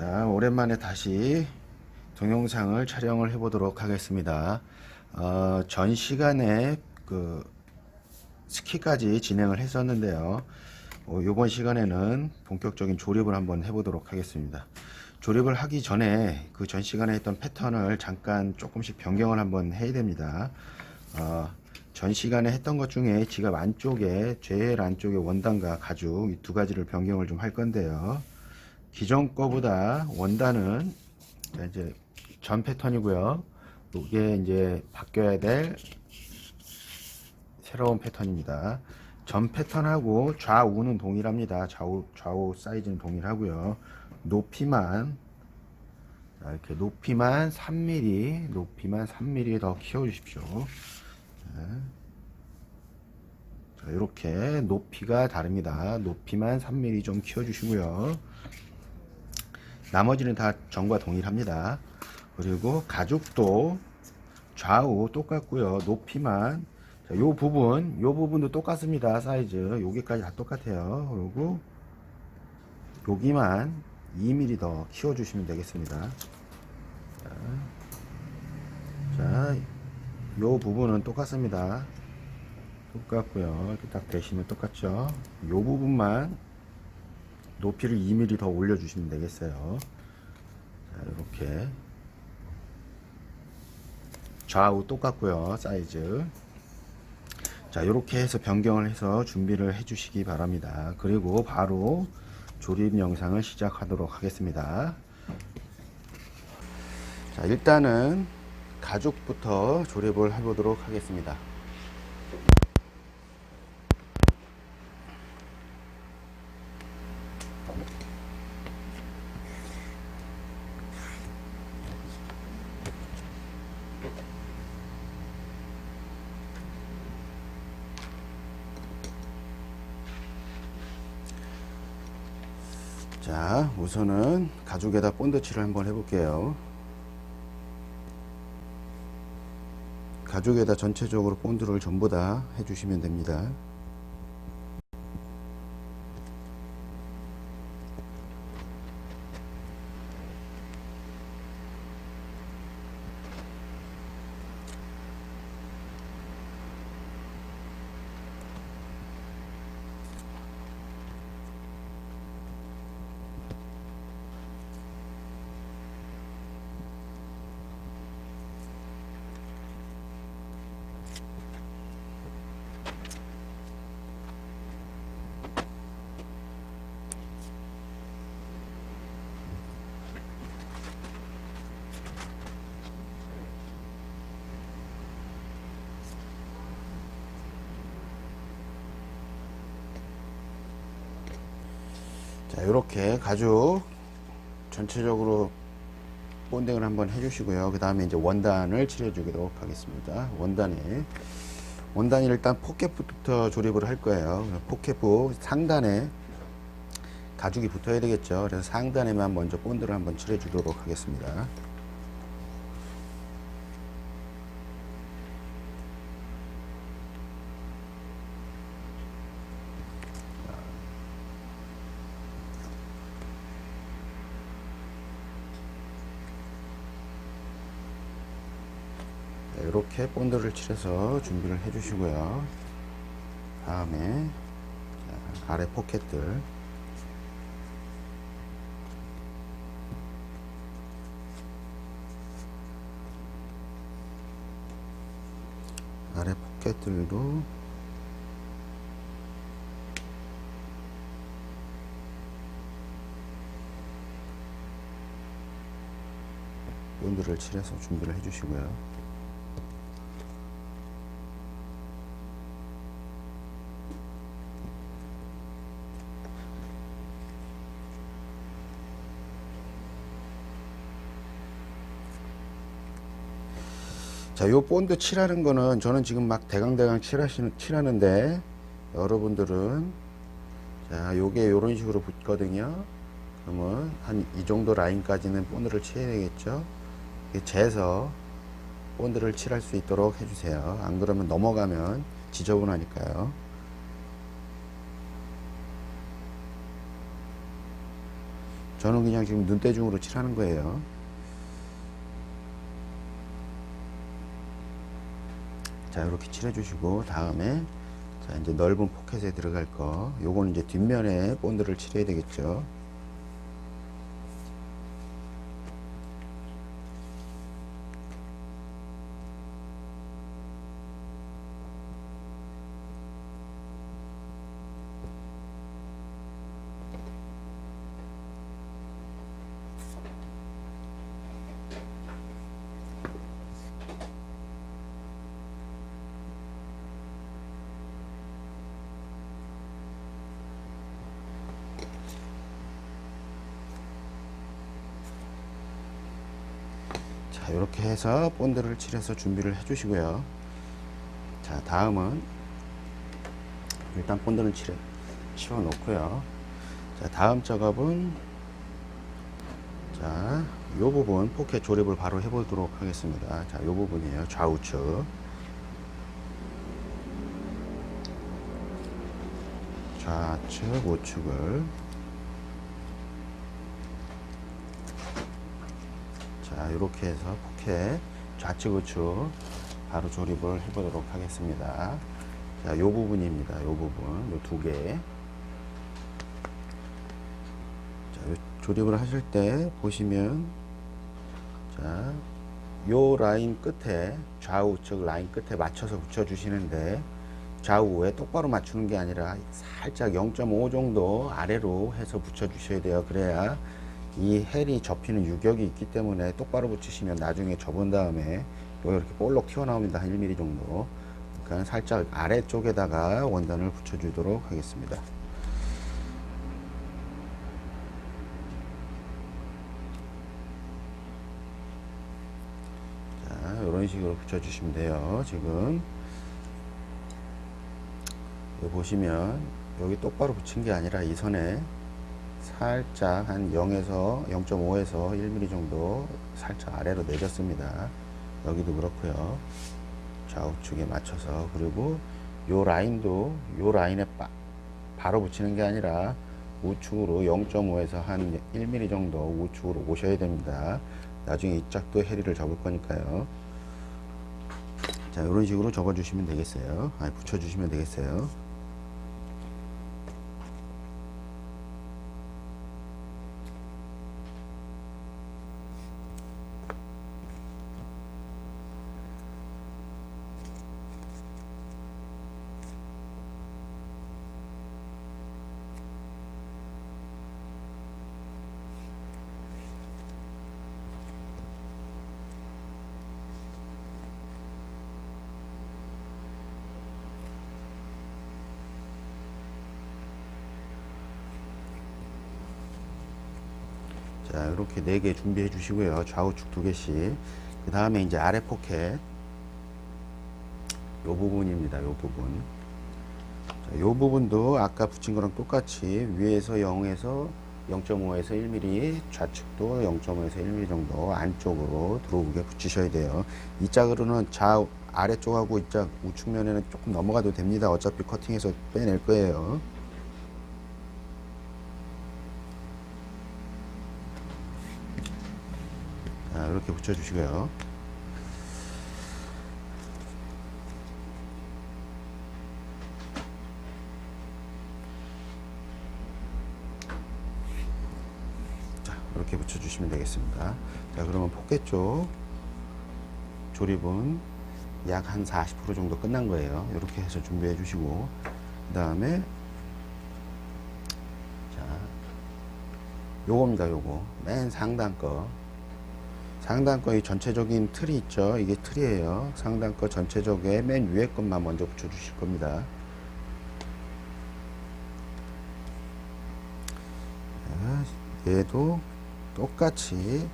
자, 오랜만에 다시 동영상을 촬영을 해보도록 하겠습니다. 어, 전 시간에 그 스키까지 진행을 했었는데요. 어, 이번 시간에는 본격적인 조립을 한번 해보도록 하겠습니다. 조립을 하기 전에 그 전 시간에 했던 패턴을 잠깐 조금씩 변경을 한번 해야 됩니다. 어, 전 시간에 했던 것 중에 지갑 안쪽에 제일 안쪽에 원단과 가죽 이 두 가지를 변경을 좀 할 건데요. 기존 거보다 원단은 자, 이제 전 패턴이고요. 이게 이제 바뀌어야 될 새로운 패턴입니다. 전 패턴하고 좌우는 동일합니다. 좌우 좌우 사이즈는 동일하고요. 높이만 자, 이렇게 높이만 3mm, 높이만 3mm 더 키워 주십시오. 자, 이렇게 높이가 다릅니다. 높이만 3mm 좀 키워 주시고요. 나머지는 다 전과 동일합니다. 그리고 가죽도 좌우 똑같고요. 높이만 자, 요 부분, 요 부분도 똑같습니다. 사이즈 여기까지 다 똑같아요. 그리고 여기만 2mm 더 키워 주시면 되겠습니다. 자, 자, 요 부분은 똑같습니다. 똑같고요. 이렇게 딱 대시면 똑같죠. 요 부분만 높이를 2mm 더 올려주시면 되겠어요. 자, 이렇게 좌우 똑같고요. 사이즈. 자, 이렇게 해서 변경을 해서 준비를 해주시기 바랍니다. 그리고 바로 조립 영상을 시작하도록 하겠습니다. 자, 일단은 가죽부터 조립을 해보도록 하겠습니다. 자, 우선은 가죽에다 본드칠을 한번 해볼게요. 가죽에다 전체적으로 본드를 전부 다 해주시면 됩니다. 자, 이렇게 가죽 전체적으로 본딩을 한번 해주시고요. 그 다음에 이제 원단을 칠해주도록 하겠습니다. 원단에 원단이 일단 포켓부터 조립을 할 거예요. 포켓부 상단에 가죽이 붙어야 되겠죠. 그래서 상단에만 먼저 본드를 한번 칠해주도록 하겠습니다. 네, 이렇게 본드를 칠해서 준비를 해 주시고요. 다음에 자, 아래 포켓들 아래 포켓들도 본드를 칠해서 준비를 해 주시고요. 자, 요 본드 칠하는 거는 저는 지금 막 대강대강 칠하시는, 칠하는데 여러분들은 자, 요게 요런 식으로 붙거든요. 그러면 한 이 정도 라인까지는 본드를 칠해야 되겠죠. 이렇게 재서 본드를 칠할 수 있도록 해주세요. 안 그러면 넘어가면 지저분하니까요. 저는 그냥 지금 눈대중으로 칠하는 거예요. 자 이렇게 칠해주시고 다음에 자 이제 넓은 포켓에 들어갈 거 요거는 이제 뒷면에 본드를 칠해야 되겠죠. 이렇게 해서 본드를 칠해서 준비를 해 주시고요. 자 다음은 일단 본드는 칠해 치워 놓고요. 자 다음 작업은 자요 부분 포켓 조립을 바로 해 보도록 하겠습니다. 자요 부분이에요. 좌우측 좌측 우측을 자 이렇게 해서 포켓 좌측 우측 바로 조립을 해보도록 하겠습니다. 자 요 부분입니다. 요 부분 요 두 개. 자요 조립을 하실 때 보시면 자 요 라인 끝에 좌우측 라인 끝에 맞춰서 붙여 주시는데 좌우에 똑바로 맞추는 게 아니라 살짝 0.5 정도 아래로 해서 붙여 주셔야 돼요. 그래야 이 헬이 접히는 유격이 있기 때문에 똑바로 붙이시면 나중에 접은 다음에 요 이렇게 볼록 튀어나옵니다. 한 1mm 정도. 그러니까 살짝 아래쪽에다가 원단을 붙여주도록 하겠습니다. 자, 이런 식으로 붙여주시면 돼요. 지금 보시면 여기 똑바로 붙인 게 아니라 이 선에 살짝 한 0에서 0.5에서 1mm 정도 살짝 아래로 내렸습니다. 여기도 그렇고요. 좌우측에 맞춰서 그리고 요 라인도 요 라인에 바, 바로 붙이는 게 아니라 우측으로 0.5에서 한 1mm 정도 우측으로 오셔야 됩니다. 나중에 이 짝도 해리를 접을 거니까요. 자, 이런 식으로 접어 주시면 되겠어요. 아니, 붙여 주시면 되겠어요. 자, 이렇게 네 개 준비해 주시고요. 좌우측 두 개씩. 그 다음에 이제 아래 포켓. 요 부분입니다. 요 부분. 자, 요 부분도 아까 붙인 거랑 똑같이 위에서 0에서 0.5에서 1mm, 좌측도 0.5에서 1mm 정도 안쪽으로 들어오게 붙이셔야 돼요. 이 짝으로는 좌 아래쪽하고 이 짝 우측면에는 조금 넘어가도 됩니다. 어차피 커팅해서 빼낼 거예요. 이렇게 붙여주시고요. 자, 이렇게 붙여주시면 되겠습니다. 자, 그러면 포켓 쪽 조립은 약 한 40% 정도 끝난 거예요. 이렇게 해서 준비해 주시고, 그 다음에, 자, 요겁니다, 요거. 맨 상단 거. 상단 거의 전체적인 틀이 있죠. 이게 틀이에요. 상단 거 전체적에 맨 위에 것만 먼저 붙여 주실 겁니다. 자, 얘도 똑같이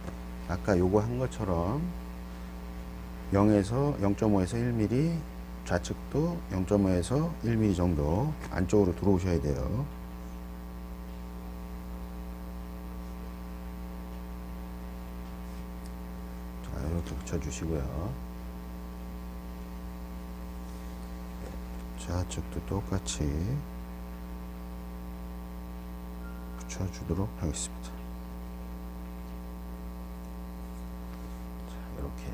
아까 요거 한 것처럼 0에서 0.5에서 1mm 좌측도 0.5에서 1mm 정도 안쪽으로 들어오셔야 돼요. 붙여주시고요. 좌측도 똑같이 붙여주도록 하겠습니다. 자, 이렇게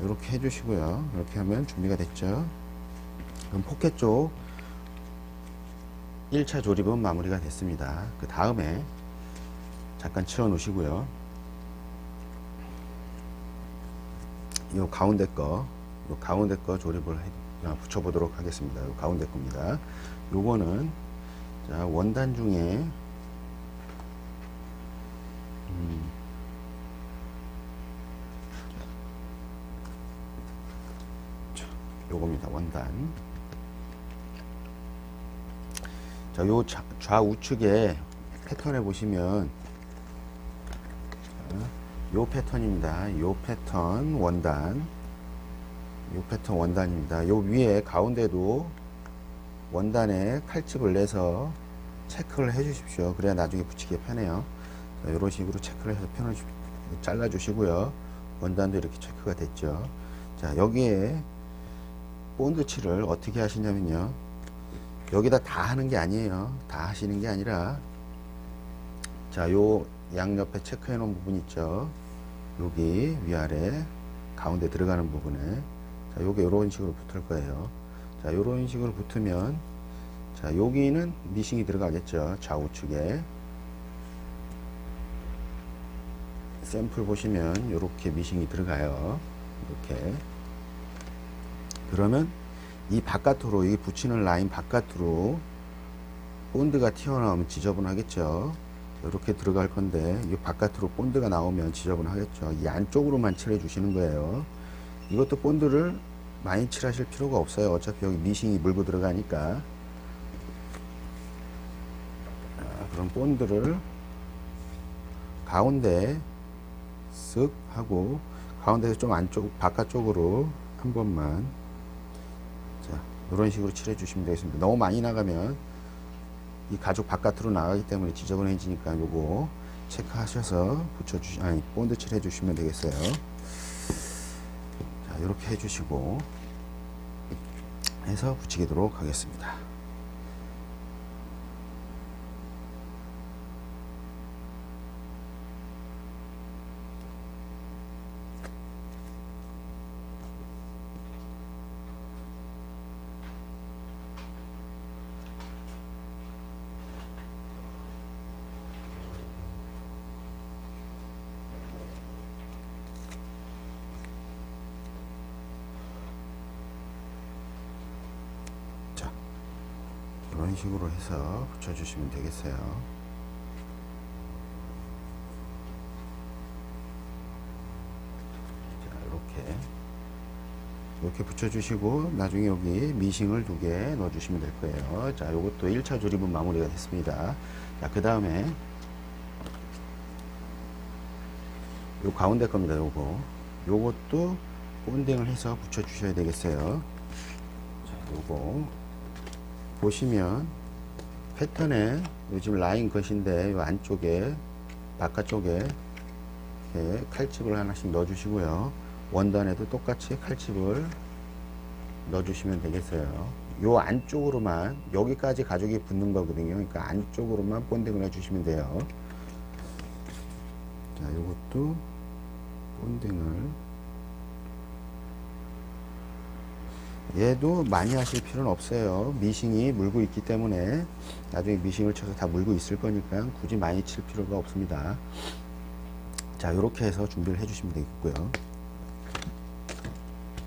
이렇게 해주시고요. 이렇게 하면 준비가 됐죠. 그럼 포켓 쪽 1차 조립은 마무리가 됐습니다. 그 다음에 잠깐 치워 놓으시고요. 이 가운데 거, 요 가운데 거 조립을 해, 아, 붙여보도록 하겠습니다. 요 가운데 겁니다. 요거는 자, 원단 중에 음, 자, 요겁니다. 원단. 자, 요 좌, 좌우측에 패턴에 보시면 자, 요 패턴입니다. 요 패턴 원단. 요 패턴 원단입니다. 요 위에 가운데도 원단에 칼집을 내서 체크를 해 주십시오. 그래야 나중에 붙이기 편해요. 자, 이런 식으로 체크를 해서 편을 잘라 주시고요. 원단도 이렇게 체크가 됐죠. 자, 여기에 본드 칠을 어떻게 하시냐면요. 여기다 다 하는 게 아니에요. 다 하시는 게 아니라 자, 요 양옆에 체크해 놓은 부분 있죠. 여기 위아래 가운데 들어가는 부분에 자, 요게 요런 식으로 붙을 거예요. 자, 요런 식으로 붙으면 자, 여기는 미싱이 들어가겠죠. 좌우측에 샘플 보시면 요렇게 미싱이 들어가요. 이렇게 그러면 이 바깥으로 이 붙이는 라인 바깥으로 본드가 튀어나오면 지저분하겠죠. 이렇게 들어갈 건데 이 바깥으로 본드가 나오면 지저분하겠죠. 이 안쪽으로만 칠해 주시는 거예요. 이것도 본드를 많이 칠하실 필요가 없어요. 어차피 여기 미싱이 물고 들어가니까. 자, 그럼 본드를 가운데 쓱 하고 가운데서 좀 안쪽 바깥쪽으로 한 번만 자 이런 식으로 칠해 주시면 되겠습니다. 너무 많이 나가면 이 가죽 바깥으로 나가기 때문에 지저분해지니까 요거 체크하셔서 붙여주시 아니 본드 칠해 주시면 되겠어요. 자 이렇게 해주시고 해서 붙이도록 하겠습니다. 해서 붙여주시면 되겠어요. 자, 이렇게 이렇게 붙여주시고 나중에 여기 미싱을 두 개 넣어주시면 될 거예요. 자, 이것도 1차 조립은 마무리가 됐습니다. 자, 그 다음에 요 가운데 겁니다. 요거 요것도 본딩을 해서 붙여주셔야 되겠어요. 자, 요거 보시면 패턴에 요즘 라인 것인데 요 안쪽에 바깥쪽에 칼집을 하나씩 넣어 주시고요. 원단에도 똑같이 칼집을 넣어 주시면 되겠어요. 요 안쪽으로만 여기까지 가죽이 붙는 거거든요. 그러니까 안쪽으로만 본딩을 해 주시면 돼요. 자, 요것도 본딩을 얘도 많이 하실 필요는 없어요. 미싱이 물고 있기 때문에 나중에 미싱을 쳐서 다 물고 있을 거니까 굳이 많이 칠 필요가 없습니다. 자, 이렇게 해서 준비를 해주시면 되겠고요.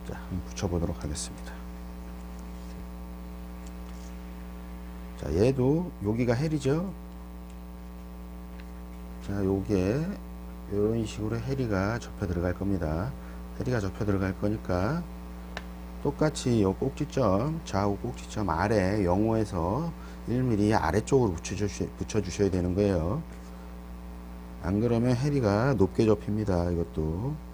자, 한번 붙여보도록 하겠습니다. 자, 얘도 여기가 헬이죠. 자, 요게 이런 식으로 해리가 접혀 들어갈 겁니다. 해리가 접혀 들어갈 거니까 똑같이 요 꼭지점 좌우 꼭지점 아래 0호에서 1mm 아래쪽으로 붙여주셔, 붙여주셔야 되는 거예요. 안 그러면 해리가 높게 접힙니다. 이것도.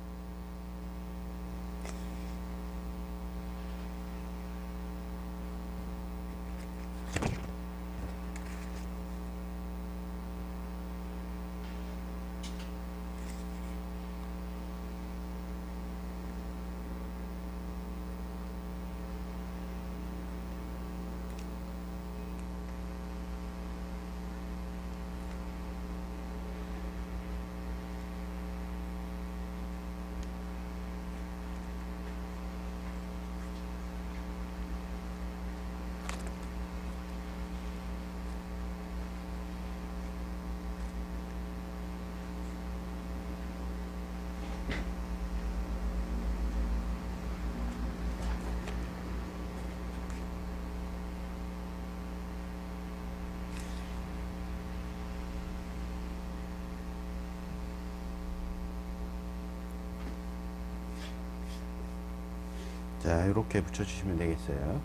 자, 이렇게 붙여주시면 되겠어요.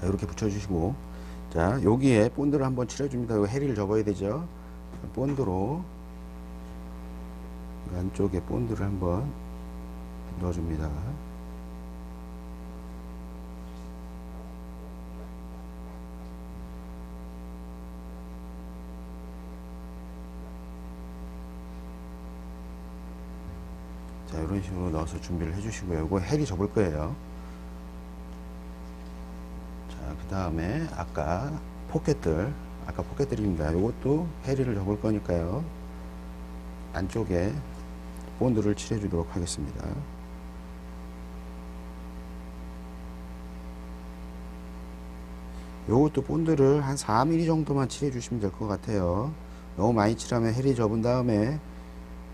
자, 이렇게 붙여주시고, 자, 여기에 본드를 한번 칠해줍니다. 이거 해리를 접어야 되죠. 본드로 안쪽에 본드를 한번 넣어줍니다. 자, 이런 식으로 넣어서 준비를 해주시고요. 이거 해리 접을 거예요. 자, 그 다음에 아까 포켓들, 아까 포켓들입니다. 이것도 해리를 접을 거니까요. 안쪽에 본드를 칠해 주도록 하겠습니다. 요것도 본드를 한 4mm 정도만 칠해 주시면 될 것 같아요. 너무 많이 칠하면 해리 접은 다음에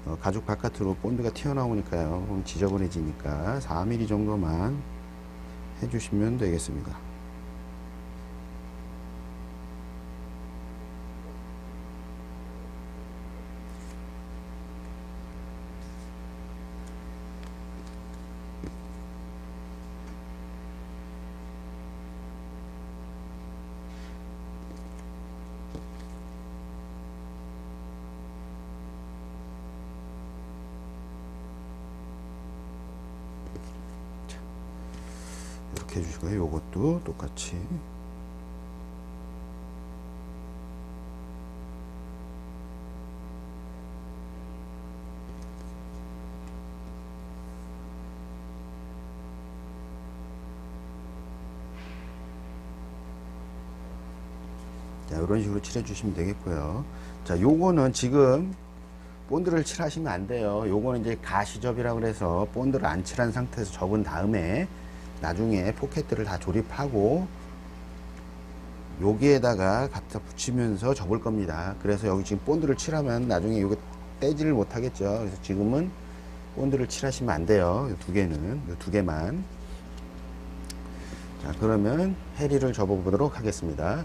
어, 가죽 바깥으로 본드가 튀어나오니까요. 지저분해지니까 4mm 정도만 해주시면 되겠습니다. 이렇게 해주시고요. 요것도 똑같이 자, 이런 식으로 칠해 주시면 되겠고요. 자, 요거는 지금 본드를 칠하시면 안 돼요. 요거는 이제 가시접이라고 그래서 본드를 안 칠한 상태에서 접은 다음에 나중에 포켓들을 다 조립하고 여기에다가 갖다 붙이면서 접을 겁니다. 그래서 여기 지금 본드를 칠하면 나중에 이거 떼지를 못하겠죠. 그래서 지금은 본드를 칠하시면 안 돼요. 이두 개는 이두 개만. 자 그러면 해리를 접어보도록 하겠습니다.